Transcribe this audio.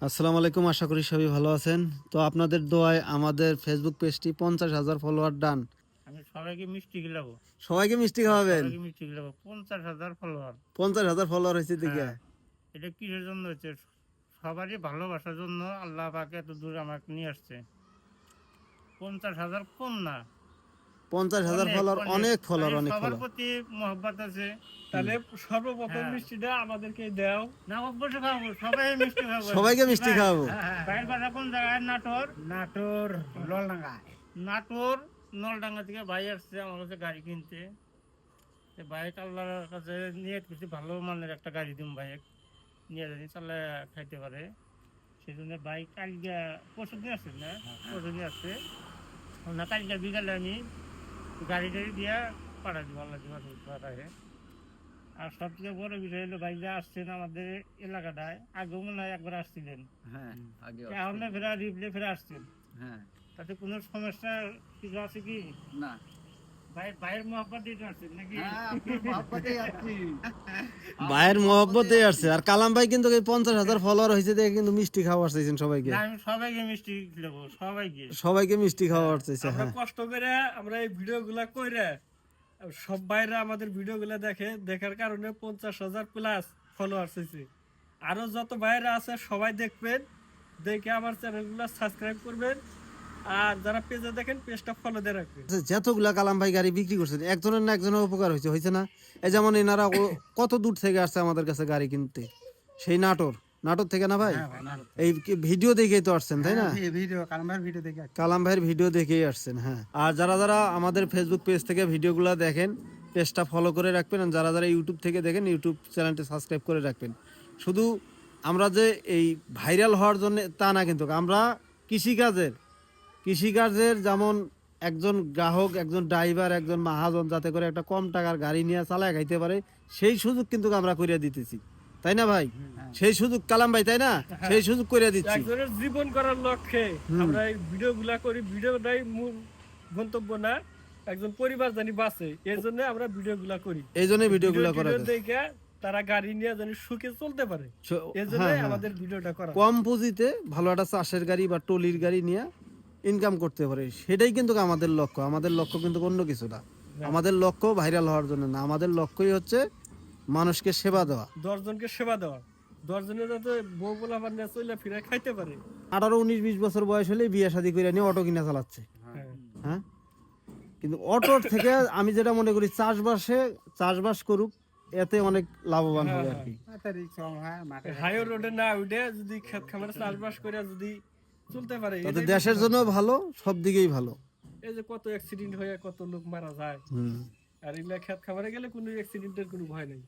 আসসালামু আলাইকুম আশা করি সবাই ভালো আছেন। তো আপনাদের দোয়ায় আমাদের ফেসবুক পেজটি পঞ্চাশ হাজার ফলোয়ার ডান আমি সবাইকে মিষ্টি গিলাবো সবাইকে মিষ্টি খাওয়াবেন? সবাইকে মিষ্টি গিলাবো পঞ্চাশ হাজার ফলোয়ার পঞ্চাশ হাজার ফলোয়ার হয়েছে হ্যাঁ। এটা কিসের জন্য হচ্ছে সবারই ভালোবাসার জন্য আল্লাহ পাকে এত দূর আমাকে নিয়ে আসছে। পঞ্চাশ হাজার কম না। পঞ্চাশ হাজার অনেক, ফলোয়ার অনেক। ফলোয়ার অনেক সবার প্রতি মহব্বত আছে। তাহলে সর্বপ্রথম হ্যাঁ। মিষ্টিটা আমাদেরকে দাও। না অবশ্যই খাব সবাই মিষ্টি খাব। সবাইকে মিষ্টি খাওয়াবো বাইরের বাসা কোন জায়গায়? নাটোর? নাটোর ললডাঙ্গা নাটোর নলডাঙ্গা থেকে ভাই আসছে আমার কাছে গাড়ি কিনতে। তো বাইক আল্লাহর কাছে নিয়ে কিছু ভালো মানের একটা গাড়ি দিম বাইক নিয়ে জানি চালে খাইতে পারে। সেই জন্য বাইক কালকে পরশু দিন আসছে না পরশু দিন আসছে না কালকে বিকালে আমি গাড়ি টাড়ি দিয়ে পাঠা দিব আল্লাহ পাঠায় আর সব থেকে বড় বিষয় হলো ভাই যে আসছেন আমাদের এলাকাটায় আগেও মনে হয় একবার আসছিলেন। হ্যাঁ আগে এখন ফেরা রিপ্লে ফেরা আসছেন। হ্যাঁ। তাতে কোনো সমস্যা কিছু আছে কি? না। ভাইয়ের মহব্বত হ্যাঁ মহব্বতে আসছে আর কালাম ভাই কিন্তু পঞ্চাশ হাজার ফলোয়ার হয়েছে দেখে কিন্তু মিষ্টি খাওয়া চাইছেন সবাইকে। আমি সবাইকে মিষ্টি দেবো সবাইকে। সবাইকে মিষ্টি খাওয়া চাইছে হ্যাঁ। কষ্ট করে আমরা এই ভিডিও গুলা কইরা সব বাইরে আমাদের ভিডিও গুলা দেখে দেখার কারণে পঞ্চাশ হাজার প্লাস ফলোয়ার হয়েছে আরও যত বাইরে আছে সবাই দেখবেন দেখে আমার চ্যানেলগুলো সাবস্ক্রাইব করবেন। আর যারা পেজে দেখেন পেজটা ফলো দিয়ে রাখবেন। আচ্ছা, যতগুলা কালাম ভাই গাড়ি বিক্রি করছেন একজনের না একজনের উপকার হয়েছে হয়েছে না? এই যেমন এনারা কত দূর থেকে আসছে আমাদের কাছে গাড়ি কিনতে? সেই নাটোর। নাটোর থেকে না ভাই? এই ভিডিও দেখেই তো আসছেন তাই না? দেখে কালাম ভাইয়ের ভিডিও দেখেই আসছেন হ্যাঁ। আর যারা যারা আমাদের ফেসবুক পেজ থেকে ভিডিওগুলো দেখেন পেজটা ফলো করে রাখবেন আর যারা যারা ইউটিউব থেকে দেখেন ইউটিউব চ্যানেলটি সাবস্ক্রাইব করে রাখবেন। শুধু আমরা যে এই ভাইরাল হওয়ার জন্য তা না কিন্তু আমরা কৃষিকাজের কৃষিকাজের যেমন একজন গ্রাহক একজন ড্রাইভার একজন মাহাজন যাতে করে একটা কম টাকার গাড়ি নিয়ে চালায় খাইতে পারে সেই সুযোগ কিন্তু আমরা করিয়া দিতেছি। তাই না ভাই? সেই সুযোগ কালাম ভাই তাই না? সেই সুযোগ করিয়া দিচ্ছি। একজনের জীবন করার লক্ষ্যে আমরা এই ভিডিও গুলা করি। ভিডিওটাই মূল গন্তব্য না একজন পরিবার জানি বাঁচে এই জন্য আমরা ভিডিও গুলা করি। এই জন্য ভিডিওগুলো করা। দেখে তারা গাড়ি নিয়ে জানি সুখে চলতে পারে। এই জন্য হ্যাঁ, হ্যাঁ। আমাদের ভিডিওটা করা। কম পুঁজিতে ভালো একটা চাষের গাড়ি বা টলির গাড়ি নিয়ে ইনকাম করতে পারে সেটাই কিন্তু আমাদের লক্ষ্য। আমাদের লক্ষ্য কিন্তু অন্য কিছু না। আমাদের লক্ষ্য ভাইরাল হওয়ার জন্য না। আমাদের লক্ষ্যই হচ্ছে মানুষকে সেবা দেওয়া। দশজনকে সেবা দেওয়া। দশজনে যাতে বউ বলা নিয়ে চলে ফিরে খাইতে পারে। আঠারো উনিশ বিশ বছর বয়স হলে বিয়ে শাদী করে নিয়ে অটো কিনা চালাচ্ছে। হ্যাঁ। হ্যাঁ? কিন্তু অটোর থেকে আমি যেটা মনে করি চাষবাসে চাষবাস করুক এতে অনেক লাভবান হবে আর কি। হাইওয়ে রোডে না উঠে যদি ক্ষেত খামারে চাষবাস করে যদি চলতে পারে তাতে দেশের জন্য ভালো সব দিকেই ভালো। এই যে কত অ্যাক্সিডেন্ট হয়ে কত লোক মারা যায়। আর এগুলা ক্ষেত খামারে গেলে কোনো অ্যাক্সিডেন্টের কোনো ভয় নেই।